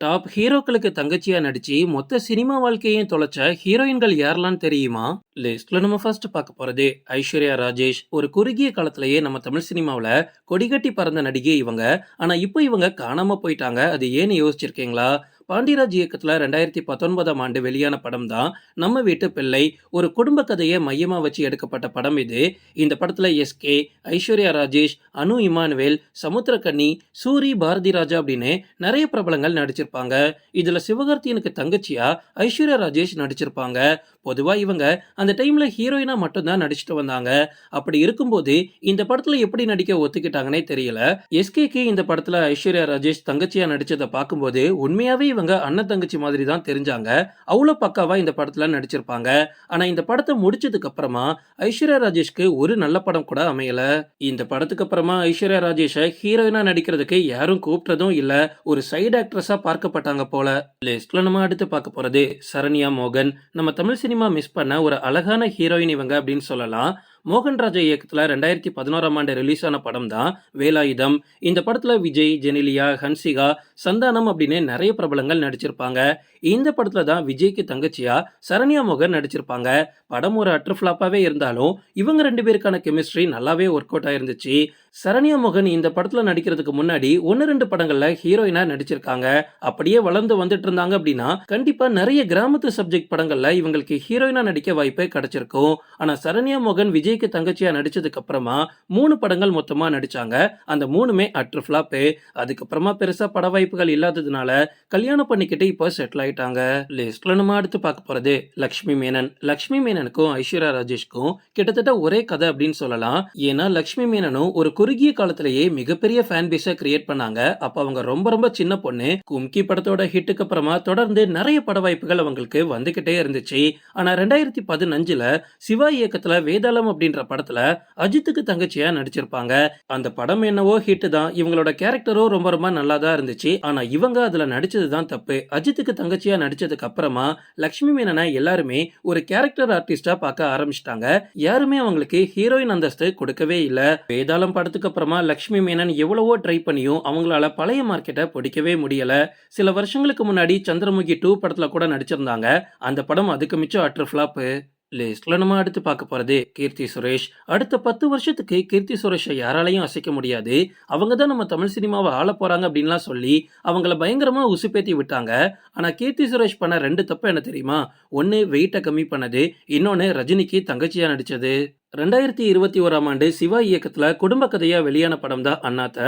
Top ஹீரோக்களுக்கு தங்கச்சியா நடிச்சு மொத்த சினிமா வாழ்க்கையையும் தொலைச்ச ஹீரோயின்கள் யாரெல்லாம் தெரியுமா? லிஸ்ட்ல நம்ம ஃபர்ஸ்ட் பார்க்க போறது ஐஸ்வர்யா ராஜேஷ். ஒரு குறுகிய காலத்திலேயே நம்ம தமிழ் சினிமாவில் கொடிகட்டி பறந்த நடிகை இவங்க. ஆனா இப்போ இவங்க காணாம போயிட்டாங்க. அது ஏன்னு யோசிச்சிருக்கீங்களா? பாண்டியராஜ் இயக்கத்தில் ரெண்டாயிரத்தி பத்தொன்பதாம் ஆண்டு வெளியான படம் தான் நம்ம வீட்டு பிள்ளை ஒரு குடும்ப கதையை மையமாக வச்சு எடுக்கப்பட்ட படம் இது. இந்த படத்தில் எஸ்கே ஐஸ்வர்யா ராஜேஷ் அனு இமானுவேல் சமுத்திரக்கன்னி சூரி பாரதி ராஜா அப்படின்னு நிறைய பிரபலங்கள் நடிச்சிருப்பாங்க. இதில் சிவகார்த்தியனுக்கு தங்கச்சியா ஐஸ்வர்யா ராஜேஷ் நடிச்சிருப்பாங்க. பொதுவாக இவங்க அந்த டைமில் ஹீரோயினாக மட்டும்தான் நடிச்சிட்டு வந்தாங்க. அப்படி இருக்கும்போது இந்த படத்தில் எப்படி நடிக்க ஒத்துக்கிட்டாங்கன்னே தெரியல. எஸ்கேக்கு இந்த படத்தில் ஐஸ்வர்யா ராஜேஷ் தங்கச்சியாக நடிச்சதை பார்க்கும்போது உண்மையாகவே இவங்க அண்ணன் தங்கச்சி மாதிரி தான் தெரிஞ்சாங்க. அவ்வளோ பக்காவா இந்த படத்துல நடிச்சிருப்பாங்க. ஆனா இந்த படத்தை முடிச்சதுக்கு அப்புறமா ஐஸ்வர்யா ராஜேஷ்க்கு ஒரு நல்ல படம் கூட அமையல. இந்த படத்துக்கு அப்புறமா ஐஸ்வர்யா ராஜேஷை ஹீரோயினா நடிக்கிறதுக்கு யாரும் கூப்பிட்டதும் இல்ல. ஒரு சைடு ஆக்ட்ரஸா பார்க்கப்பட்டாங்க போல. லிஸ்ட்ல நம்ம அடுத்து பார்க்க போறது சரண்யா மோகன். நம்ம தமிழ் சினிமா மிஸ் பண்ண ஒரு அழகான ஹீரோயின் இவங்க அப்படின்னு சொல்லலாம். மோகன் ராஜா இயக்கத்தில் ரெண்டாயிரத்தி பதினோராம் ஆண்டு ரிலீஸ் ஆன படம் தான் வேலாயுதம். இந்த படத்தில் விஜய் ஜெனிலியா ஹன்சிகா சந்தானம் அப்படின்னு நிறைய பிரபலங்கள் நடிச்சிருப்பாங்க. இந்த படத்துல தான் விஜய்க்கு தங்கச்சியா சரண்யா மோகன் நடிச்சிருப்பாங்க. படம் ஒரு அட்ரு ஃபிளாப்பாவே இருந்தாலும் இவங்க ரெண்டு பேருக்கான கெமிஸ்ட்ரி நல்லாவே ஒர்க் அவுட் ஆயிருந்துச்சு. சரண்யா மோகன் இந்த படத்துல நடிக்கிறதுக்கு முன்னாடி ஒன்னு ரெண்டு படங்கள்ல ஹீரோயினா நடிச்சிருக்காங்க. அப்படியே வளர்ந்து வந்துட்டு இருந்தாங்க அப்படின்னா கண்டிப்பா நிறைய கிராமத்து சப்ஜெக்ட் படங்கள்ல இவங்களுக்கு ஹீரோயினா நடிக்க வாய்ப்பே கிடைச்சிருக்கும். ஆனா சரண்யா மோகன் விஜய்க்கு தங்கச்சியா நடிச்சதுக்கு அப்புறமா மூணு படங்கள் மொத்தமா நடிச்சாங்க. அந்த மூணுமே அட்ரு ஃபிளாப்பு. அதுக்கப்புறமா பெருசா பட வாய்ப்புகள் இல்லாததுனால கல்யாணம் பண்ணிக்கிட்டு இப்போ செட்டில் ஆயிட்டாங்க. லிஸ்ட்ல நம்ம அடுத்து பார்க்க போறது லக்ஷ்மி மேனன். லக்ஷ்மி மேனனுக்கும் ஐஸ்வர்யா ராஜேஷ்க்கும் கிட்டத்தட்ட ஒரே கதை அப்படின்னு சொல்லலாம். ஏன்னா லக்ஷ்மி மேனனும் ஒரு குறுகிய காலத்திலேயே மிகப்பெரிய ஃபேன் பேஸை கிரியேட் பண்ணாங்க. அப்ப அவங்க ரொம்ப ரொம்ப சின்ன பொண்ணு. கும்கி படத்தோட ஹிட்டுக்கு அப்புறமா தொடர்ந்து நிறைய பட வாய்ப்புகள் அவங்களுக்கு வந்துகிட்டே இருந்துச்சு. ஆனா ரெண்டாயிரத்தி பதினஞ்சுல சிவா இயக்கத்துல வேதாளம் அப்படின்ற படத்துல அஜித்துக்கு தங்கச்சியா நடிச்சிருப்பாங்க. அந்த படம் என்னவோ ஹிட் தான். இவங்களோட கேரக்டரும் ரொம்ப ரொம்ப நல்லா தான் இருந்துச்சு. ஆனா இவங்க அதுல நடிச்சது தான் தப்பு. அஜித்துக்கு தங்கச்சியா நடிச்சதுக்கு அப்புறமா லக்ஷ்மி மேனனை எல்லாருமே ஒரு கேரக்டர் ஆர்டிஸ்டா பார்க்க ஆரம்பிச்சிட்டாங்க. யாருமே அவங்களுக்கு ஹீரோயின் அந்தஸ்து கொடுக்கவே இல்ல. வேதாளம் படத்துக்கு அப்புறமா லக்ஷ்மி மேனன் எவ்வளவோ ட்ரை பண்ணியும் அவங்களால பழைய மார்க்கெட்டை பிடிக்கவே முடியல. சில வருஷங்களுக்கு முன்னாடி சந்திரமுகி டூ படத்துல கூட நடிச்சிருந்தாங்க. அந்த படம் அதுக்கு மிச்சம் அட்ரு ஃபிளாப்பு லிஸ்ட்ல நம்ம அடுத்து பார்க்க போறது கீர்த்தி சுரேஷ். அடுத்த பத்து வருஷத்துக்கு கீர்த்தி சுரேஷை யாராலையும் அசைக்க முடியாது. அவங்க தான் நம்ம தமிழ் சினிமாவை ஆள போறாங்க அப்படின்லாம் சொல்லி அவங்கள பயங்கரமா உசுப்பேத்தி விட்டாங்க. ஆனா கீர்த்தி சுரேஷ் பண்ண ரெண்டு தப்பு என்ன தெரியுமா? ஒன்னு வெயிட்டை கம்மி பண்ணது இன்னொன்னு ரஜினிக்கு தங்கச்சியா நடிச்சது. ரெண்டாயிரத்தி இருபத்தி ஓராம் ஆண்டு சிவா இயக்கத்தில் குடும்ப கதையாக வெளியான படம் தான் அண்ணாத்த.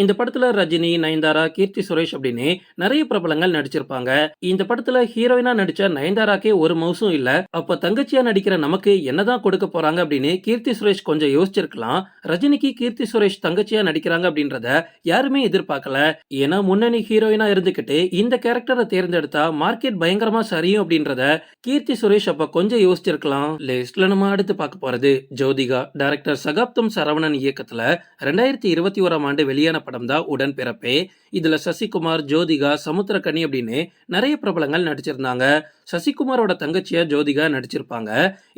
இந்த படத்தில் ரஜினி நயன்தாரா கீர்த்தி சுரேஷ் அப்படின்னு நிறைய பிரபலங்கள் நடிச்சிருப்பாங்க. இந்த படத்தில் ஹீரோயினா நடிச்ச நயன்தாராக்கே ஒரு மவுசும் இல்லை. அப்போ தங்கச்சியா நடிக்கிற நமக்கு என்னதான் கொடுக்க போறாங்க அப்படின்னு கீர்த்தி சுரேஷ் கொஞ்சம் யோசிச்சிருக்கலாம். ரஜினிக்கு கீர்த்தி சுரேஷ் தங்கச்சியா நடிக்கிறாங்க அப்படின்றத யாருமே எதிர்பார்க்கல. ஏன்னா முன்னணி ஹீரோயினா இருந்துகிட்டு இந்த கேரக்டரை தேர்ந்தெடுத்தா மார்க்கெட் பயங்கரமா சரியும் அப்படின்றத கீர்த்தி சுரேஷ் அப்ப கொஞ்சம் யோசிச்சிருக்கலாம். லிஸ்ட்ல நம்ம அடுத்து பார்க்க போறது ஜோதிகா டைரக்டர் சகாப்தம் சரவணன் இயக்கத்துல ரெண்டாயிரத்தி இருபத்தி ஓராம் ஆண்டு வெளியான படம் தான் உடன் பிறப்பே இதுல சசிகுமார் ஜோதிகா சமுத்திரக்கனி அப்படின்னு நிறைய பிரபலங்கள் நடிச்சிருந்தாங்க. சசிகுமாரோட தங்கச்சியா ஜோதிகா நடிச்சிருப்பாங்க.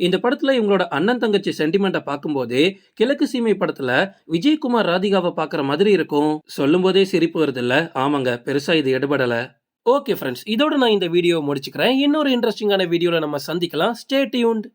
இந்த படத்துல இவங்களோட அண்ணன் தங்கச்சி சென்டிமெண்ட்டை பார்க்கும்போது கிழக்கு சீமை படத்துல விஜயகுமார் ராதிகாவை பார்க்குற மாதிரி இருக்கும். சொல்லும் போதே சிரிப்பு வருது இல்ல ஆமாங்க பெருசா இது எடுபடலை. ஓகே ஃப்ரெண்ட்ஸ் இதோட நான் இந்த வீடியோ முடிச்சுக்கிறேன். இன்னொரு இன்ட்ரெஸ்டிங்கான வீடியோவில் நம்ம சந்திக்கலாம். Stay tuned